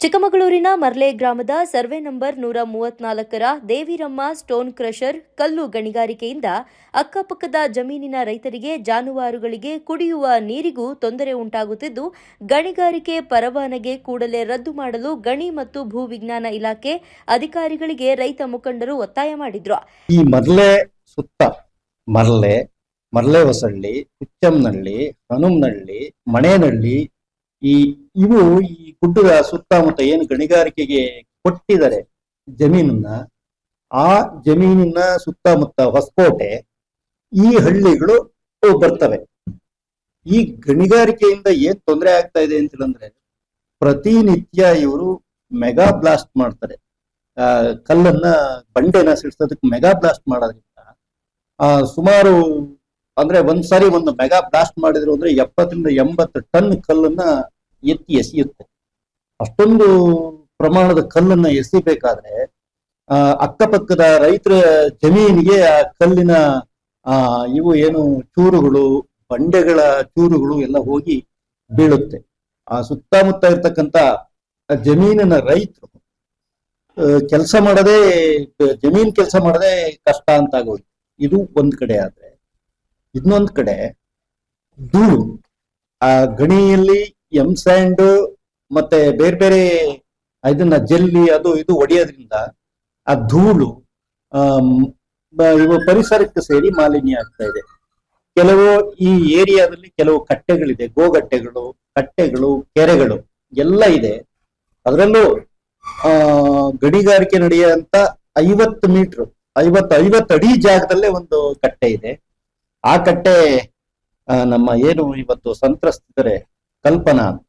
ಚಿಕ್ಕಮಗಳೂರಿನ ಮರ್ಲೆ ಗ್ರಾಮದ survey number ನೂರ ಮೂವತ್ನಾಲ್ಕರ ದೇವಿರಮ್ಮ ಸ್ಟೋನ್ ಕ್ರಷರ್ ಕಲ್ಲು ಗಣಿಗಾರಿಕೆಯಿಂದ ಅಕ್ಕಪಕ್ಕದ ಜಮೀನಿನ ರೈತರಿಗೆ ಜಾನುವಾರುಗಳಿಗೆ ಕುಡಿಯುವ ನೀರಿಗೂ ತೊಂದರೆ ಉಂಟಾಗುತ್ತಿದ್ದು, ಗಣಿಗಾರಿಕೆ ಪರವಾನಗಿ ಕೂಡಲೇ ರದ್ದು ಮಾಡಲು ಗಣಿ ಮತ್ತು ಭೂವಿಜ್ಞಾನ ಇಲಾಖೆ ಅಧಿಕಾರಿಗಳಿಗೆ ರೈತ ಮುಖಂಡರು ಒತ್ತಾಯ ಮಾಡಿದ್ರು. ಈ ಮರ್ಲೆ ಸುತ್ತ, ಮರ್ಲೆ ಮರ್ಲೆ ಹೊಸಳ್ಳಿ ಹುಚ್ಚಂನಹಳ್ಳಿ ಹನುಮನಹಳ್ಳಿ ಮಣೇನಹಳ್ಳಿ ಈ ಇವು ಈ ಗುಡ್ಡದ ಸುತ್ತಮುತ್ತ ಏನು ಗಣಿಗಾರಿಕೆಗೆ ಕೊಟ್ಟಿದ್ದಾರೆ ಜಮೀನನ್ನ ಆ ಜಮೀನಿನ ಸುತ್ತಮುತ್ತ ಹೊಸಕೋಟೆ ಈ ಹಳ್ಳಿಗಳು ಬರ್ತವೆ. ಈ ಗಣಿಗಾರಿಕೆಯಿಂದ ಏನ್ ತೊಂದರೆ ಆಗ್ತಾ ಇದೆ ಅಂತಂದ್ರೆ ಪ್ರತಿನಿತ್ಯ ಇವರು ಮೆಗಾ ಬ್ಲಾಸ್ಟ್ ಮಾಡ್ತಾರೆ. ಆ, ಕಲ್ಲನ್ನ ಬಂಡೆನ ಸಿಡ್ಸೋದಕ್ಕೆ ಮೆಗಾ ಬ್ಲಾಸ್ಟ್ ಮಾಡೋದ್ರಿಂದ ಆ, ಸುಮಾರು ಅಂದ್ರೆ ಒಂದ್ಸಾರಿ ಒಂದು ಮೆಗಾ ಬ್ಲಾಸ್ಟ್ ಮಾಡಿದ್ರು ಅಂದ್ರೆ ಎಪ್ಪತ್ತರಿಂದ ಎಂಬತ್ತು ಟನ್ ಕಲ್ಲನ್ನ ಎತ್ತಿ ಎಸೆಯುತ್ತೆ. ಅಷ್ಟೊಂದು ಪ್ರಮಾಣದ ಕಲ್ಲನ್ನ ಎಸಿಬೇಕಾದ್ರೆ ಆ, ಅಕ್ಕಪಕ್ಕದ ರೈತರ ಜಮೀನಿಗೆ ಆ ಕಲ್ಲಿನ, ಆ, ಇವು ಏನು ಚೂರುಗಳು, ಬಂಡೆಗಳ ಚೂರುಗಳು ಎಲ್ಲ ಹೋಗಿ ಬೀಳುತ್ತೆ. ಆ ಸುತ್ತಮುತ್ತ ಇರ್ತಕ್ಕಂತ ಜಮೀನಿನ ರೈತರು ಕೆಲಸ ಮಾಡದೆ, ಜಮೀನ್ ಕೆಲಸ ಮಾಡದೆ ಕಷ್ಟ ಅಂತ ಆಗೋಯ್ತು ಇದು ಒಂದ್ ಕಡೆ ಆದ್ರೆ. ಇನ್ನೊಂದ್ ಕಡೆ, ಧೂಳು. ಆ ಗಣಿಯಲ್ಲಿ ಎಂ ಸ್ಯಾಂಡ್ ಮತ್ತೆ ಬೇರೆ ಬೇರೆ ಇದನ್ನ ಜಲ್ಲಿ ಅದು ಇದು ಒಡೆಯೋದ್ರಿಂದ ಆ ಧೂಳು ಪರಿಸರಕ್ಕೆ ಸೇರಿ ಮಾಲಿನ್ಯ ಆಗ್ತಾ ಇದೆ. ಕೆಲವು ಈ ಏರಿಯಾದಲ್ಲಿ ಕೆಲವು ಕಟ್ಟೆಗಳಿದೆ, ಗೋಗಟ್ಟೆಗಳು, ಕಟ್ಟೆಗಳು, ಕೆರೆಗಳು ಎಲ್ಲ ಇದೆ. ಅದರಲ್ಲೂ, ಆ ಗಡಿಗಾರಿಕೆ ನಡೆಯುವಂತ ಐವತ್ತು ಮೀಟರ್, ಐವತ್ತು ಐವತ್ತು ಅಡಿ ಜಾಗದಲ್ಲೇ ಒಂದು ಕಟ್ಟೆ ಇದೆ. ಆ ಕಟ್ಟೆ ನಮ್ಮ ಏನು ಇವತ್ತು ಸಂತ್ರಸ್ತಿದ್ದಾರೆ ಕಲ್ಪನಾ ಅಂತ.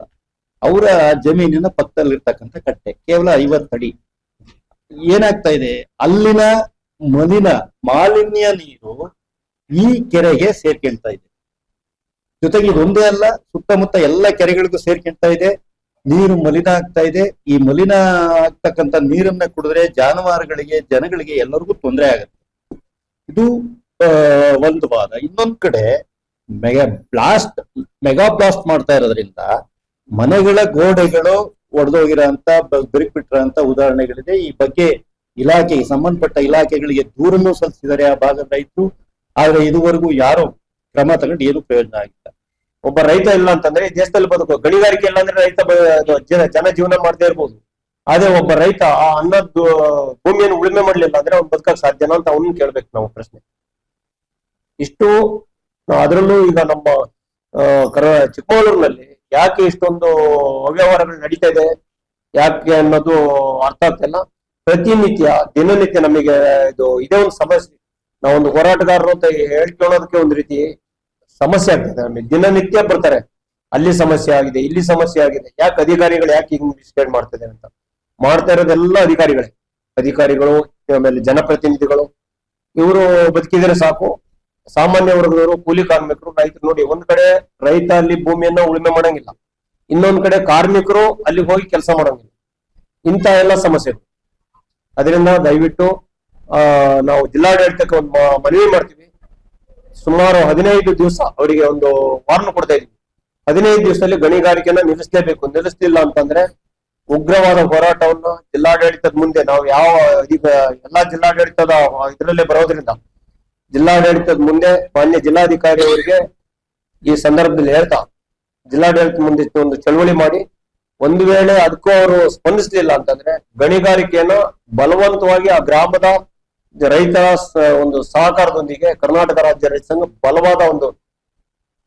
ಅವರ ಜಮೀನಿನ ಪಕ್ಕದಲ್ಲಿರ್ತಕ್ಕಂಥ ಕಟ್ಟೆ, ಕೇವಲ ಐವತ್ತಡಿ ಏನಾಗ್ತಾ ಇದೆ? ಅಲ್ಲಿನ ಮಲಿನ ಮಾಲಿನ್ಯ ನೀರು ಈ ಕೆರೆಗೆ ಸೇರ್ಕೊಳ್ತಾ ಇದೆ. ಜೊತೆಗೆ ಇದೊಂದೇ ಅಲ್ಲ, ಸುತ್ತಮುತ್ತ ಎಲ್ಲ ಕೆರೆಗಳಿಗೂ ಸೇರ್ಕೊಳ್ತಾ ಇದೆ. ನೀರು ಮಲಿನ ಆಗ್ತಾ ಇದೆ. ಈ ಮಲಿನ ಆಗ್ತಕ್ಕಂಥ ನೀರನ್ನ ಕುಡಿದ್ರೆ ಜಾನುವಾರುಗಳಿಗೆ, ಜನಗಳಿಗೆ ಎಲ್ಲರಿಗೂ ತೊಂದರೆ ಆಗುತ್ತೆ. ಇದು ಒಂದು ವಾದ. ಇನ್ನೊಂದ್ ಕಡೆ ಮೆಗಾ ಬ್ಲಾಸ್ಟ್ ಮೆಗಾ ಬ್ಲಾಸ್ಟ್ ಮಾಡ್ತಾ ಇರೋದ್ರಿಂದ ಮನೆಗಳ ಗೋಡೆಗಳು ಒಡೆದೋಗಿರೋಂತ ಬಿರುಕ್ಬಿಟ್ಟಿರೋಂತ ಉದಾಹರಣೆಗಳಿದೆ. ಈ ಬಗ್ಗೆ ಇಲಾಖೆಗೆ ಸಂಬಂಧಪಟ್ಟ ಇಲಾಖೆಗಳಿಗೆ ದೂರನ್ನು ಸಲ್ಲಿಸಿದ್ದಾರೆ ಆ ಭಾಗದ ರೈತರು. ಆದ್ರೆ ಇದುವರೆಗೂ ಯಾರು ಕ್ರಮ ತಗೊಂಡು ಏನು ಪ್ರಯೋಜನ ಆಗಿಲ್ಲ. ಒಬ್ಬ ರೈತ ಇಲ್ಲ ಅಂತಂದ್ರೆ ಈ ದೇಶದಲ್ಲಿ ಬದುಕು ಗಣಿಗಾರಿಕೆ ಇಲ್ಲ ಅಂದ್ರೆ ರೈತ ಜನ ಜನ ಜೀವನ ಮಾಡದೇ ಇರ್ಬೋದು. ಆದ್ರೆ ಒಬ್ಬ ರೈತ ಆ ಅನ್ನದ ಭೂಮಿಯನ್ನು ಉಳುಮೆ ಮಾಡ್ಲಿಲ್ಲ ಅಂದ್ರೆ ಅವ್ನು ಬದುಕಕ್ ಸಾಧ್ಯನಾ ಅಂತ ಅವನ್ನ ಕೇಳ್ಬೇಕು ನಾವು ಪ್ರಶ್ನೆ. ಇಷ್ಟು ಅದರಲ್ಲೂ ಈಗ ನಮ್ಮ ಚಿಕ್ಕಮಗಳೂರಿನಲ್ಲಿ ಯಾಕೆ ಇಷ್ಟೊಂದು ಅವ್ಯವಹಾರಗಳು ನಡೀತಾ ಇದೆ? ಯಾಕೆ ಅನ್ನೋದು ಅರ್ಥ ಆಗ್ತಿಲ್ಲ ಪ್ರತಿನಿತ್ಯ, ದಿನನಿತ್ಯ ನಮಗೆ ಇದು ಇದೇ ಒಂದು ಸಮಸ್ಯೆ. ನಾವೊಂದು ಹೋರಾಟಗಾರರು ಅಂತ ಹೇಳ್ಕೊಳ್ಳೋದಕ್ಕೆ ಒಂದು ರೀತಿ ಸಮಸ್ಯೆ ಆಗ್ತದೆ ನಮಗೆ. ದಿನನಿತ್ಯ ಬರ್ತಾರೆ. ಅಲ್ಲಿ ಸಮಸ್ಯೆ ಆಗಿದೆ, ಇಲ್ಲಿ ಸಮಸ್ಯೆ ಆಗಿದೆ. ಯಾಕೆ ಅಧಿಕಾರಿಗಳು ಯಾಕೆ ಹಿಂಗ್ ಮಿಸ್ಗೈಡ್ ಮಾಡ್ತಿದೆ ಅಂತ? ಮಾಡ್ತಾ ಇರೋದೆಲ್ಲ ಅಧಿಕಾರಿಗಳೇ. ಅಧಿಕಾರಿಗಳು, ಆಮೇಲೆ ಜನಪ್ರತಿನಿಧಿಗಳು. ಇವರು ಬದುಕಿದ್ರೆ ಸಾಕು. ಸಾಮಾನ್ಯ ವರ್ಗದವರು ಕೂಲಿ ಕಾರ್ಮಿಕರು, ರೈತರು ನೋಡಿ, ಒಂದ್ ಕಡೆ ರೈತ ಅಲ್ಲಿ ಭೂಮಿಯನ್ನ ಉಳುಮೆ ಮಾಡಂಗಿಲ್ಲ. ಇನ್ನೊಂದ್ ಕಡೆ ಕಾರ್ಮಿಕರು ಅಲ್ಲಿ ಹೋಗಿ ಕೆಲಸ ಮಾಡಂಗಿಲ್ಲ. ಇಂತ ಎಲ್ಲ ಸಮಸ್ಯೆಗಳು. ಅದರಿಂದ ದಯವಿಟ್ಟು, ಆ, ನಾವು ಜಿಲ್ಲಾಡಳಿತಕ್ಕೆ ಒಂದು ಮನವಿ ಮಾಡ್ತೀವಿ. ಸುಮಾರು ಹದಿನೈದು ದಿವಸ ಅವರಿಗೆ ಒಂದು ವಾರ್ನ್ ಕೊಡ್ತಾ ಇದೀವಿ ಹದಿನೈದು ದಿವಸದಲ್ಲಿ ಗಣಿಗಾರಿಕೆಯನ್ನ ನಿಲ್ಲಿಸಲೇಬೇಕು. ನಿಲ್ಲಿಸ್ತಿಲ್ಲ ಅಂತಂದ್ರೆ ಉಗ್ರವಾದ ಹೋರಾಟವನ್ನ ಜಿಲ್ಲಾಡಳಿತದ ಮುಂದೆ, ನಾವು ಯಾವ ಎಲ್ಲಾ ಜಿಲ್ಲಾಡಳಿತದ ಇದರಲ್ಲೇ ಬರೋದ್ರಿಂದ ಜಿಲ್ಲಾಡಳಿತದ ಮುಂದೆ ಮಾನ್ಯ ಜಿಲ್ಲಾಧಿಕಾರಿ ಅವರಿಗೆ ಈ ಸಂದರ್ಭದಲ್ಲಿ ಹೇಳ್ತಾ ಜಿಲ್ಲಾಡಳಿತ ಮುಂದೆ ಒಂದು ಚಳವಳಿ ಮಾಡಿ, ಒಂದು ವೇಳೆ ಅದಕ್ಕೂ ಅವರು ಸ್ಪಂದಿಸಲಿಲ್ಲ ಅಂತಂದ್ರೆ ಗಣಿಗಾರಿಕೆಯನ್ನ ಬಲವಂತವಾಗಿ ಆ ಗ್ರಾಮದ ರೈತರ ಒಂದು ಸಹಕಾರದೊಂದಿಗೆ ಕರ್ನಾಟಕ ರಾಜ್ಯ ರೈತ ಸಂಘ ಬಲವಾದ ಒಂದು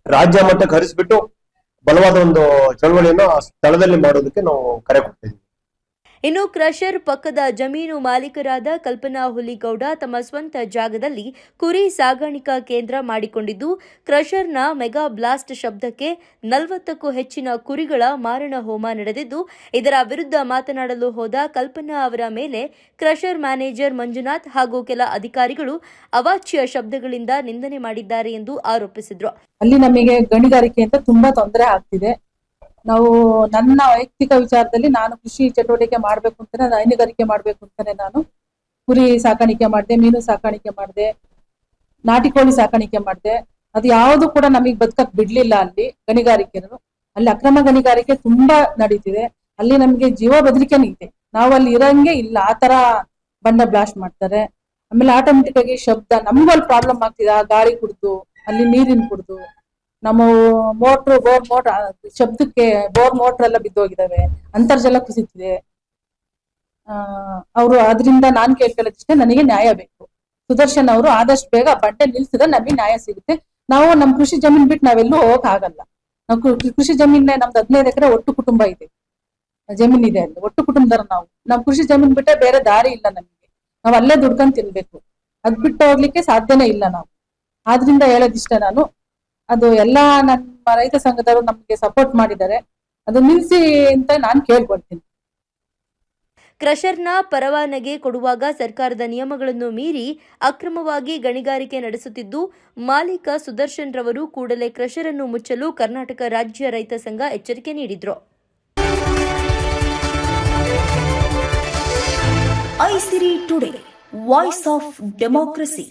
ರಾಜ್ಯ ಮಟ್ಟಕ್ಕೆ ಹರಿಸ್ಬಿಟ್ಟು ಬಲವಾದ ಒಂದು ಚಳವಳಿಯನ್ನ ಆ ಸ್ಥಳದಲ್ಲಿ ಮಾಡೋದಕ್ಕೆ ನಾವು ಕರೆ ಕೊಡ್ತಿದ್ವಿ ಇನ್ನು ಕ್ರಷರ್ ಪಕ್ಕದ ಜಮೀನು ಮಾಲೀಕರಾದ ಕಲ್ಪನಾ ಹುಲಿಗೌಡ ತಮ್ಮ ಸ್ವಂತ ಜಾಗದಲ್ಲಿ ಕುರಿ ಸಾಗಾಣಿಕಾ ಕೇಂದ್ರ ಮಾಡಿಕೊಂಡಿದ್ದು, ಕ್ರಷರ್ನ ಮೆಗಾ ಬ್ಲಾಸ್ಟ್ ಶಬ್ದಕ್ಕೆ ನಲವತ್ತಕ್ಕೂ ಹೆಚ್ಚಿನ ಕುರಿಗಳ ಮಾರಣ ಹೋಮ ನಡೆದಿದ್ದು, ಇದರ ವಿರುದ್ಧ ಮಾತನಾಡಲು ಹೋದ ಕಲ್ಪನಾ ಅವರ ಮೇಲೆ ಕ್ರಷರ್ ಮ್ಯಾನೇಜರ್ ಮಂಜುನಾಥ್ ಹಾಗೂ ಕೆಲ ಅಧಿಕಾರಿಗಳು ಅವಾಚ್ಯ ಶಬ್ದಗಳಿಂದ ನಿಂದನೆ ಮಾಡಿದ್ದಾರೆ ಎಂದು ಆರೋಪಿಸಿದ್ರು. ಅಲ್ಲಿ ನಮಗೆ ಗಣಿಗಾರಿಕೆಯಿಂದ ತುಂಬಾ ತೊಂದರೆ ಆಗ್ತಿದೆ. ನಾವು ನನ್ನ ವೈಯಕ್ತಿಕ ವಿಚಾರದಲ್ಲಿ ನಾನು ಕೃಷಿ ಚಟುವಟಿಕೆ ಮಾಡ್ಬೇಕು ಅಂತಾನೆ, ಹೈನುಗಾರಿಕೆ ಮಾಡ್ಬೇಕು ಅಂತಾನೆ ನಾನು. ಕುರಿ ಸಾಕಾಣಿಕೆ ಮಾಡಿದೆ, ಮೀನು ಸಾಕಾಣಿಕೆ ಮಾಡಿದೆ, ನಾಟಿ ಕೋಳಿ ಸಾಕಾಣಿಕೆ ಮಾಡಿದೆ. ಅದು ಯಾವುದು ಕೂಡ ನಮಗೆ ಬದುಕಕ್ ಬಿಡ್ಲಿಲ್ಲ ಅಲ್ಲಿ ಗಣಿಗಾರಿಕೆನು ಅಲ್ಲಿ ಅಕ್ರಮ ಗಣಿಗಾರಿಕೆ ತುಂಬಾ ನಡೀತಿದೆ. ಅಲ್ಲಿ ನಮ್ಗೆ ಜೀವ ಬದಲಿಕೆ ಇದೆ. ನಾವು ಅಲ್ಲಿ ಇರಂಗೆ ಇಲ್ಲ. ಆ ತರ ಬಂಡ ಬ್ಲಾಸ್ಟ್ ಮಾಡ್ತಾರೆ. ಆಮೇಲೆ ಆಟೋಮೆಟಿಕ್ ಆಗಿ ಶಬ್ದ ನಮ್ಗೂ ಅಲ್ಲಿ ಪ್ರಾಬ್ಲಮ್ ಆಗ್ತಿದೆ. ಆ ಗಾಳಿ ಕುಡ್ದು, ಅಲ್ಲಿ ನೀರಿನ ಕುಡ್ದು. ನಮ್ಮ ಮೋಟ್ರು ಬೋರ್ ಮೋಟರ್ ಶಬ್ದಕ್ಕೆ ಬೋರ್ ಮೋಟರ್ ಎಲ್ಲ ಬಿದ್ದೋಗಿದ್ದಾವೆ. ಅಂತರ್ಜಲ ಕುಸಿತಿದೆ. ಅವರು ಅದರಿಂದ ನಾನ್ ಕೇಳ್ಕೊಳ್ಳೋದಿಷ್ಟೇ ನನಗೆ ನ್ಯಾಯ ಬೇಕು. ಸುದರ್ಶನ್ ಅವರು ಆದಷ್ಟು ಬೇಗ ಬಂಡೆ ನಿಲ್ಸಿದ್ರೆ ನಮಗೆ ನ್ಯಾಯ ಸಿಗುತ್ತೆ. ನಾವು ನಮ್ ಕೃಷಿ ಜಮೀನ್ ಬಿಟ್ಟು ನಾವೆಲ್ಲೂ ಹೋಗಕ್ ಆಗಲ್ಲ. ನಾವು ಕೃಷಿ ಜಮೀನ್ ನಮ್ದು ಹದಿನೈದು ಎಕರೆ ಒಟ್ಟು ಕುಟುಂಬ ಇದೆ. ಜಮೀನ್ ಇದೆ ಅಲ್ಲಿ, ಒಟ್ಟು ಕುಟುಂಬದ ನಾವು. ನಮ್ ಕೃಷಿ ಜಮೀನ್ ಬಿಟ್ಟರೆ ಬೇರೆ ದಾರಿ ಇಲ್ಲ ನಮಗೆ. ನಾವು ಅಲ್ಲೇ ದುಡ್ಕೊಂಡ್ ತಿನ್ಬೇಕು. ಅದ್ ಬಿಟ್ಟು ಹೋಗ್ಲಿಕ್ಕೆ ಸಾಧ್ಯನೇ ಇಲ್ಲ ನಾವು. ಆದ್ರಿಂದ ಹೇಳೋದಿಷ್ಟ ನಾನು. ಅದು ಎಲ್ಲಾ ನಮ್ಮ ರೈತ ಸಂಘದವರು ನಮಗೆ ಸಪೋರ್ಟ್ ಮಾಡಿದ್ದಾರೆ. ಅದು ನಿಲ್ಸಿ ಅಂತ ನಾನು ಕೇಳ್ಕೊಳ್ತೀನಿ. ಕ್ರಷರ್ನ ಪರವಾನಗಿ ಕೊಡುವಾಗ ಸರ್ಕಾರದ ನಿಯಮಗಳನ್ನು ಮೀರಿ ಅಕ್ರಮವಾಗಿ ಗಣಿಗಾರಿಕೆ ನಡೆಸುತ್ತಿದ್ದು ಮಾಲೀಕ ಸುದರ್ಶನ್ ರವರು ಕೂಡಲೇ ಕ್ರಷರ್ ಅನ್ನು ಮುಚ್ಚಲು ಕರ್ನಾಟಕ ರಾಜ್ಯ ರೈತ ಸಂಘ ಎಚ್ಚರಿಕೆ ನೀಡಿದ್ರು. Aisiri today voice of democracy.